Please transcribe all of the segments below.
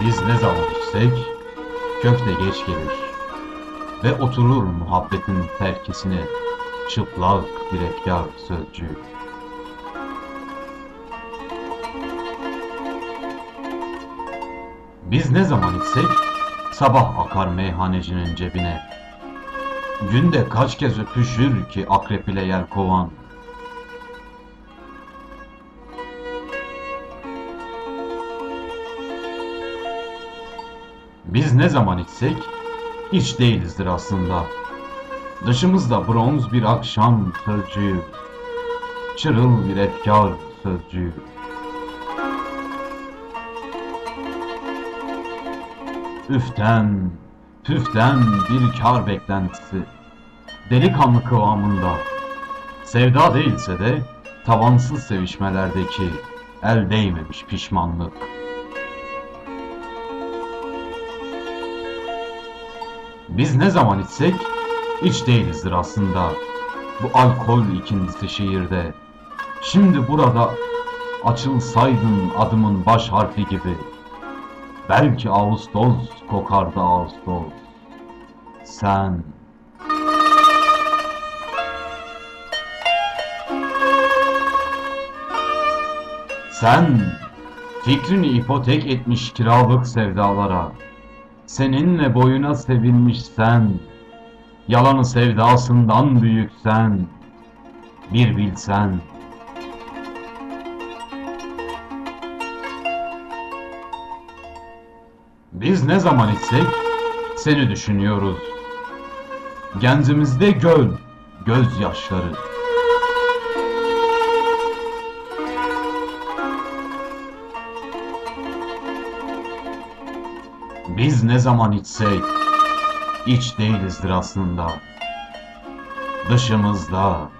Biz ne zaman içsek köfte geç gelir ve oturur muhabbetin terkisine çıplak bir efkar sözcüğü. Biz ne zaman içsek sabah akar meyhanecinin cebine. Günde kaç kez öpüşür ki akrep ile yelkovan. Biz ne zaman içsek hiç değilizdir aslında. Dışımızda bronz bir akşam sözcüğü, çırıl bir efkar sözcüğü. Üften, püften bir kar beklentisi, delikanlı kıvamında. Sevda değilse de tavansız sevişmelerdeki el değmemiş pişmanlık. Biz ne zaman içsek hiç değilizdir aslında. Bu alkol ikindisi şiirde. Şimdi burada açılsaydın adımın baş harfi gibi. Belki Ağustos kokardı Ağustos. Sen Sen fikrini ipotek etmiş kiralık sevdalara. Seninle boyuna sevilmiş sen, yalanı sevdasından büyüksen, bir bilsen. Biz ne zaman içsek seni düşünüyoruz. Genzimizde göl, gözyaşları. Biz ne zaman içsek iç değilizdir aslında. Dışımızda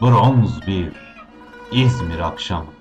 bronz bir İzmir akşamı.